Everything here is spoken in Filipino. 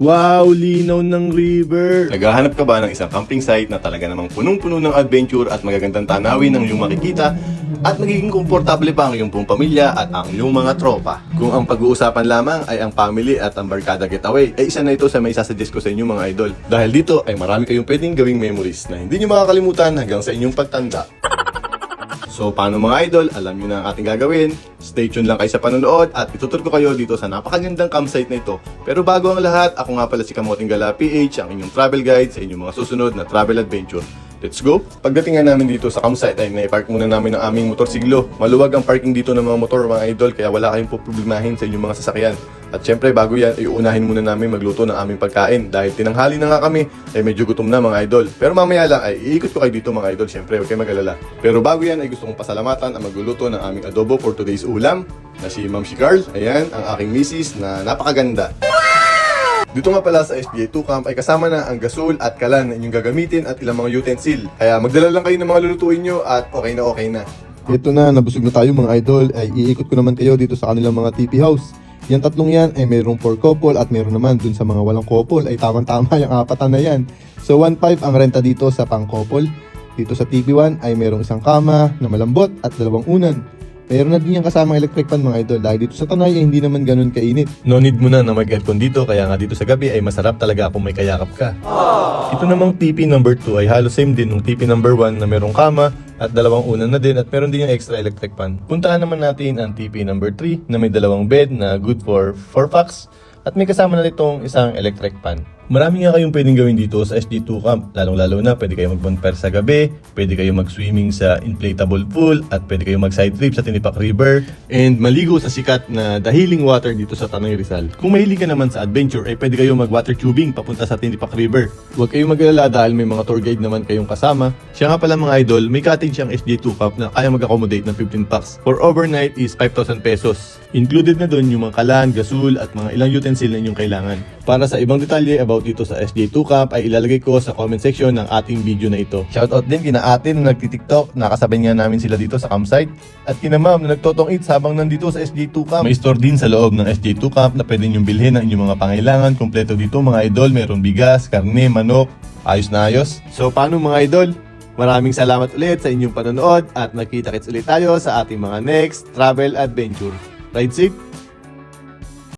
Wow, linaw ng river! Naghahanap ka ba ng isang camping site na talaga namang punong-puno ng adventure at magagandang tanawin ang iyong makikita at magiging komportable pa ang iyong buong pamilya at ang iyong mga tropa? Kung ang pag-uusapan lamang ay ang family at ang barkada getaway, ay isa na ito sa may sasuggest ko sa inyo mga idol. Dahil dito ay marami kayong pwedeng gawing memories na hindi nyo makakalimutan hanggang sa inyong pagtanda. So paano mga idol, alam nyo na ang ating gagawin. Stay tuned lang kayo sa panonood at itutur ko kayo dito sa napakagandang campsite na ito. Pero bago ang lahat, ako nga pala si Kamoting Gala PH, ang inyong travel guide sa inyong mga susunod na travel adventure. Let's go! Pagdating nga namin dito sa campsite ay naipark muna namin ang aming motorsiglo. Maluwag ang parking dito ng mga motor mga idol kaya wala kayong poproblemahin sa inyong mga sasakyan. At syempre bago yan, ay uunahin muna namin magluto ng aming pagkain dahil tinanghali na nga kami ay medyo gutom na mga idol. Pero mamaya lang ay iikot ko kayo dito mga idol, syempre huwag kayo mag-alala. Pero bago yan ay gusto kong pasalamatan ang magluluto ng aming adobo for today's ulam na si Ma'am Shikarl. Ayan, ang aking misis na napakaganda. Dito nga pala sa SBA 2 Camp ay kasama na ang gasol at kalan na inyong gagamitin at ilang mga utensil. Kaya magdala lang kayo ng mga lulutuin nyo at okay na okay na. Ito na, nabusog na tayo mga idol. Ay iikot ko naman kayo dito sa kanilang mga TP house. Yan tatlong yan ay mayroong for couple at mayroon naman dun sa mga walang couple ay tamang-tama yung apatan na yan. So 1.5 ang renta dito sa pang couple. Dito sa TP1 ay mayroong isang kama na malambot at dalawang unan. Meron na din yung kasamang electric fan mga idol dahil dito sa Tanay ay hindi naman ganun kainit. No need mo na na mag-aircon dito kaya nga dito sa gabi ay masarap talaga kung may kayakap ka. Ito namang TP number 2 ay halos same din ng TP number 1 na merong kama at dalawang unan na din at meron din yung extra electric fan. Puntahan naman natin ang TP number 3 na may dalawang bed na good for 4 packs at may kasama na nitong isang electric fan. Marami nga kayong pwedeng gawin dito sa SD2 Camp. Lalong-lalo na, pwede kayo mag-bonfire sa gabi, pwede kayo mag-swimming sa inflatable pool, at pwede kayo mag-side trip sa Tinipak River, and maligo sa sikat na dahiling water dito sa Tanay Rizal. Kung mahilig ka naman sa adventure, ay pwede kayo mag-water tubing papunta sa Tinipak River. Huwag kayong mag-alala dahil may mga tour guide naman kayong kasama. Siya nga pala mga idol, may cottage siyang SD2 Camp na kaya mag-accommodate ng 15 packs. For overnight is 5,000 pesos. Included na doon yung mga kalan, gasol, at mga ilang utensil na inyong kailangan. Para sa ibang detalye about dito sa SJ2 Camp ay ilalagay ko sa comment section ng ating video na ito. Shoutout din kina atin na nagtitiktok, nakasabay nga namin sila dito sa campsite. At kina ma'am na nagtotong eats habang nandito sa SJ2 Camp. May store din sa loob ng SJ2 Camp na pwede niyong bilhin ang inyong mga pangailangan. Kompleto dito mga idol, meron bigas, karne, manok, ayos na ayos. So paano mga idol? Maraming salamat ulit sa inyong panonood at nakita-kits ulit tayo sa ating mga next travel adventure. Ride safe!